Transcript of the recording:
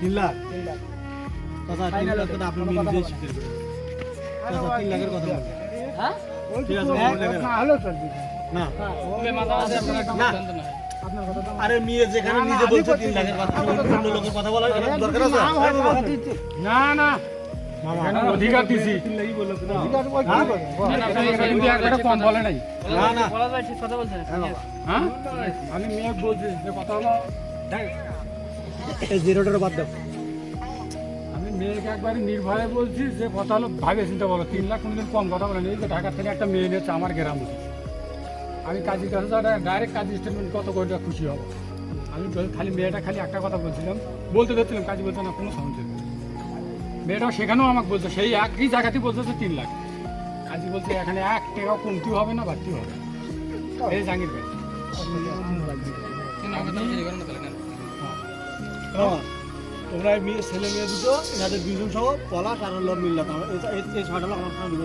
তিন লাখ তিন লাখ কথা তিন লাখ কথা আপনি মিল দিয়ে স্বীকার কথা তিন লাখের কথা বলছেন হ্যাঁ ঠিক আছে এক বলে গেলাম। না হলেও চলবে না না না আরে মেয়ে যেখানে নিজে বলছে তিন লাখের কথা অন্য লোকের কথা বলার দরকার আছে না না অধিকার দিছি কম বলে নাই না না হ্যাঁ আমি মেয়ে বলছি কথা হলো এই জিরোটার বাদ দাও। আমি মেয়েকে একবারে নির্ভয়ে বলছি যে কথা হলো ভাবে চিন্তা বলো তিন লাখ কোনোদিন কম কথা বলে যে ঢাকা থেকে একটা মেয়ে নিয়েছে আমার গ্রামে। আমি কাজীর কাছে ডাইরেক্ট কাজী স্টেটমেন্ট কত করে খুশি হব? আমি খালি মেয়েটা খালি একটা কথা বলছিলাম। বলতে ধরছিলাম কাজী বলছে না কোনো নেই। মেয়েটাও সেখানেও আমাকে বলছে সেই একই জায়গাতেই বলছে যে তিন লাখ। কাজী বলছে এখানে এক টাকাও কমতি হবে না বাড়তি হবে এই জাহাঙ্গীর ভাই। তোমরা এই মেয়ে- ছেলে মেয়ে দুটো এনাদের দুজন সহ পলাশ আর হলো মিল্লাত। এই- ছয়টা লোক আমার সঙ্গে